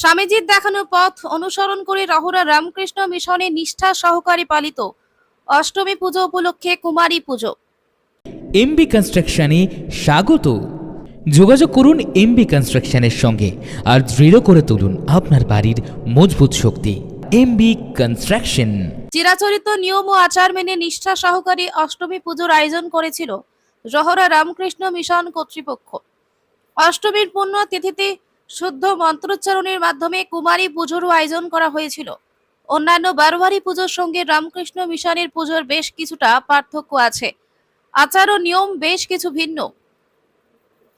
স্বামীজির দেখানো পথ অনুসরণ করে রহরা রামকৃষ্ণ মিশনে নিষ্ঠা সহকারে পালিত। অষ্টমী পুজো উপলক্ষে কুমারী পুজো। এমবি কনস্ট্রাকশনে স্বাগত। যোগাযোগ করুন এমবি কনস্ট্রাকশনের সঙ্গে আর দৃঢ় করে তুলুন আপনার বাড়ির মজবুত শক্তি। MB construction. চিরাচরিত নিয়ম ও আচার মেনে নিষ্ঠা সহকারে অষ্টমী পুজোর আয়োজন করেছিল রহরা রামকৃষ্ণ মিশন কর্তৃপক্ষ। অষ্টমীর পুণ্য তিথিতে শুদ্ধ মন্ত্রোচ্চারণের মাধ্যমে কুমারী পুজোরও আয়োজন করা হয়েছিল। অন্যান্য বারোয়ারি পুজোর সঙ্গে রামকৃষ্ণ মিশনের পুজোর বেশ কিছুটা পার্থক্য আছে। আচার ও নিয়ম বেশ কিছু ভিন্ন।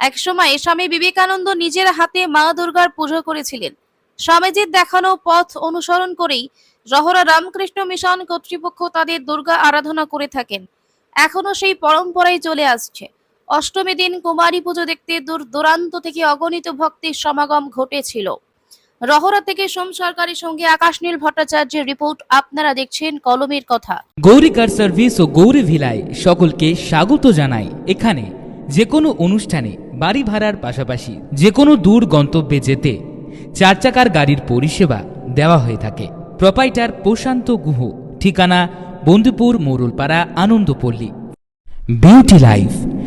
একসময় স্বামী বিবেকানন্দ নিজের হাতে মা দুর্গার পুজো করেছিলেন। স্বামীজির দেখানো পথ অনুসরণ করেই রহরা রামকৃষ্ণ মিশন কর্তৃপক্ষ তাদের দুর্গা আরাধনা করে থাকেন। এখনও সেই পরম্পরাই চলে আসছে। অষ্টমী দিন কুমারী পুজো দেখতে দূর দূরান্ত থেকে অগণিত ভক্তির সমাগম ঘটেছিল। রহরা থেকে সোম সরকারের সঙ্গে আকাশনীল ভট্টাচার্যের রিপোর্ট আপনারা দেখছেন কলমের কথা। গৌরী কার সার্ভিস ও গৌরী ভিলায় সকলকে স্বাগত জানাই। এখানে যে কোনো অনুষ্ঠানে বাড়ি ভাড়ার পাশাপাশি যে কোনো দূর গন্তব্যে যেতে চার চাকার গাড়ির পরিষেবা দেওয়া হয়ে থাকে। প্রপাইটার প্রশান্ত গুহ, ঠিকানা Bandhupur Morulpara Anandapalli. Beauty life.